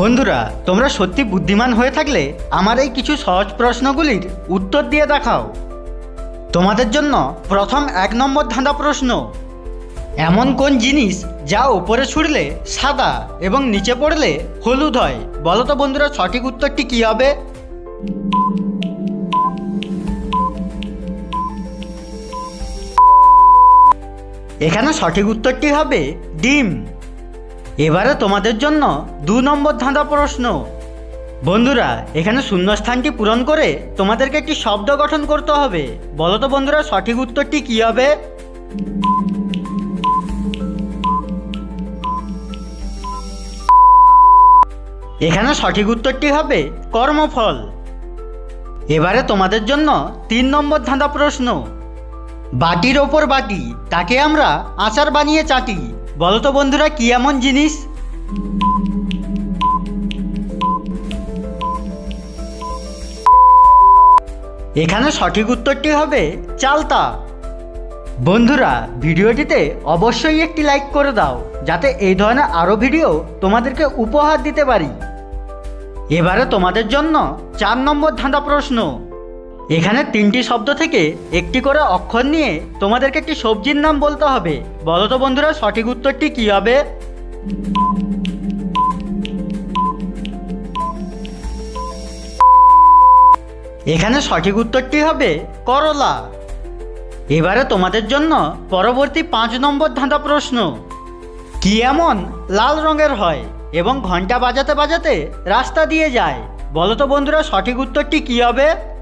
বন্ধুরা, তোমরা সত্যি বুদ্ধিমান হয়ে থাকলে আমার এই কিছু সহজ প্রশ্নগুলির উত্তর দিয়ে দেখাও। তোমাদের জন্য প্রথম এক নম্বর ধাঁধা প্রশ্ন, এমন কোন জিনিস যা ওপরে ছুড়লে সাদা এবং নিচে পড়লে হলুদ হয়? বলো তো বন্ধুরা, সঠিক উত্তরটি কী হবে? এখানে সঠিক উত্তরটি হবে ডিম। এবারে তোমাদের জন্য দু নম্বর ধাঁধা প্রশ্ন। বন্ধুরা, এখানে শূন্যস্থানটি পূরণ করে তোমাদেরকে একটি শব্দ গঠন করতে হবে। বলো তো বন্ধুরা, সঠিক উত্তরটি কী হবে? এখানে সঠিক উত্তরটি হবে কর্মফল। এবারে তোমাদের জন্য তিন নম্বর ধাঁধা প্রশ্ন। বাটির ওপর বাটি, তাকে আমরা আচার বানিয়ে চাটি। বলো তো বন্ধুরা, কি এমন জিনিস? এখানে সঠিক উত্তরটি হবে চালতা। বন্ধুরা, ভিডিওটিতে অবশ্যই একটি লাইক করে দাও, যাতে এই ধরনের আরও ভিডিও তোমাদেরকে উপহার দিতে পারি। এবারে তোমাদের জন্য চার নম্বর ধাঁধা প্রশ্ন। এখানে তিনটি শব্দ থেকে একটি করে অক্ষর নিয়ে তোমাদেরকে একটি সবজির নাম বলতে হবে। বলো তো বন্ধুরা, সঠিক উত্তরটি কী হবে? এখানে সঠিক উত্তরটি হবে করলা। এবারে তোমাদের জন্য পরবর্তী পাঁচ নম্বর ধাঁধা প্রশ্ন। কি এমন লাল রঙের হয় এবং ঘণ্টা বাজাতে বাজাতে রাস্তা দিয়ে যায়? বলো তো বন্ধুরা, সঠিক উত্তরটি কী হবে?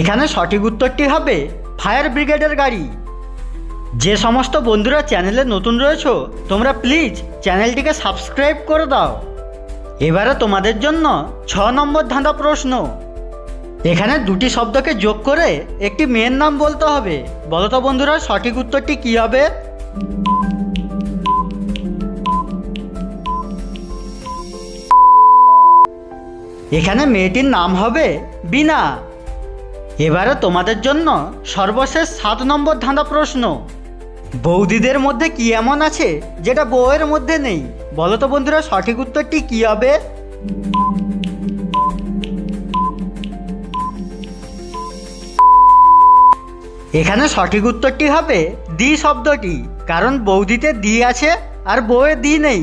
এখানে সঠিক উত্তরটি হবে ফায়ার ব্রিগেডের গাড়ি। যে সমস্ত বন্ধুরা চ্যানেলে নতুন রয়েছো, তোমরা প্লিজ চ্যানেলটিকে সাবস্ক্রাইব করে দাও। এবারে তোমাদের জন্য ছ নম্বর ধাঁধা প্রশ্ন। এখানে দুটি শব্দকে যোগ করে একটি মেয়ের নাম বলতে হবে। বলো তো বন্ধুরা, সঠিক উত্তরটি কী হবে? এখানে মেয়েটির নাম হবে বিনা এবারে তোমাদের জন্য সর্বশেষ সাত নম্বর ধাঁধা প্রশ্ন। বৌদিদের মধ্যে কি এমন আছে যেটা বউয়ের মধ্যে নেই? বলো তো বন্ধুরা, সঠিক উত্তরটি কী হবে? এখানে সঠিক উত্তরটি হবে দি শব্দটি, কারণ বৌদিতে দি আছে আর বউয়ে দি নেই।